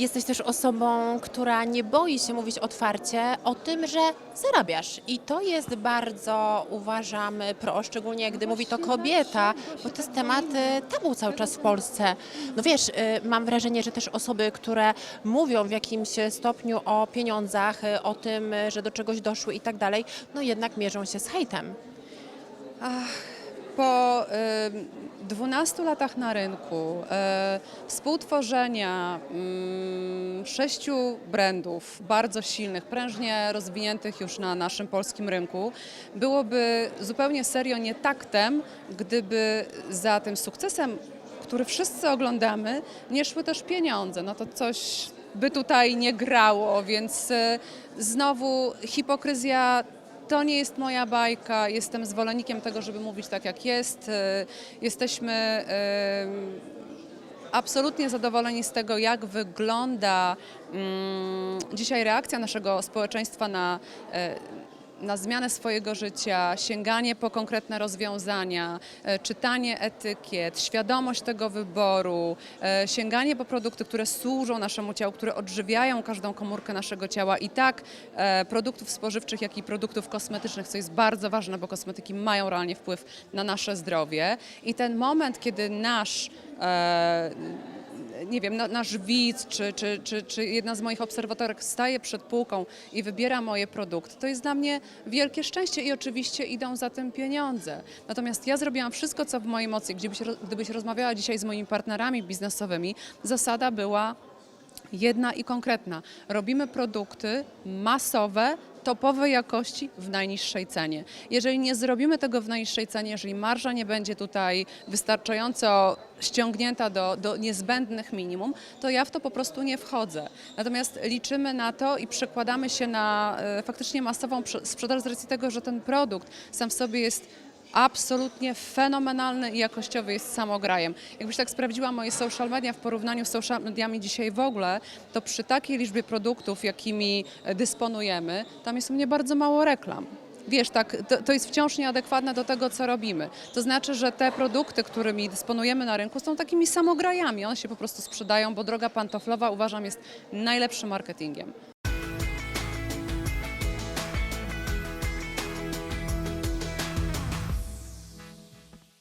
Jesteś też osobą, która nie boi się mówić otwarcie o tym, że zarabiasz. I to jest bardzo, uważam, pro, szczególnie gdy mówi to kobieta, bo to jest temat tabu cały czas w Polsce. No wiesz, y, mam wrażenie, że też osoby, które mówią w jakimś stopniu o pieniądzach, y, o tym, że do czegoś doszły i tak dalej, no jednak mierzą się z hejtem. Po y, 12 latach na rynku, y, współtworzenia mm, sześciu brandów bardzo silnych, prężnie rozwiniętych już na naszym polskim rynku, byłoby zupełnie serio nietaktem, gdyby za tym sukcesem, który wszyscy oglądamy, nie szły też pieniądze. No to coś by tutaj nie grało, więc y, znowu hipokryzja to nie jest moja bajka. Jestem zwolennikiem tego, żeby mówić tak, jak jest. Y, Jesteśmy y, absolutnie zadowoleni z tego, jak wygląda mm, dzisiaj reakcja naszego społeczeństwa na, e, na zmianę swojego życia, sięganie po konkretne rozwiązania, e, czytanie etykiet, świadomość tego wyboru, e, sięganie po produkty, które służą naszemu ciału, które odżywiają każdą komórkę naszego ciała i tak e, produktów spożywczych, jak i produktów kosmetycznych, co jest bardzo ważne, bo kosmetyki mają realnie wpływ na nasze zdrowie. I ten moment, kiedy nasz nie wiem, na- nasz widz czy, czy, czy, czy jedna z moich obserwatorek staje przed półką i wybiera moje produkty, to jest dla mnie wielkie szczęście i oczywiście idą za tym pieniądze. Natomiast ja zrobiłam wszystko, co w mojej mocy. Gdybyś, gdybyś rozmawiała dzisiaj z moimi partnerami biznesowymi, zasada była jedna i konkretna. Robimy produkty masowe, topowej jakości w najniższej cenie. Jeżeli nie zrobimy tego w najniższej cenie, jeżeli marża nie będzie tutaj wystarczająco ściągnięta do, do niezbędnych minimum, to ja w to po prostu nie wchodzę. Natomiast liczymy na to i przekładamy się na e, faktycznie masową prze- sprzedaż z racji tego, że ten produkt sam w sobie jest absolutnie fenomenalny i jakościowy jest samograjem. Jakbyś tak sprawdziła moje social media w porównaniu z social mediami dzisiaj w ogóle, to przy takiej liczbie produktów, jakimi e, dysponujemy, tam jest u mnie bardzo mało reklam. Wiesz, tak, to, to jest wciąż nieadekwatne do tego, co robimy. To znaczy, że te produkty, którymi dysponujemy na rynku, są takimi samograjami. One się po prostu sprzedają, bo droga pantoflowa uważam jest najlepszym marketingiem.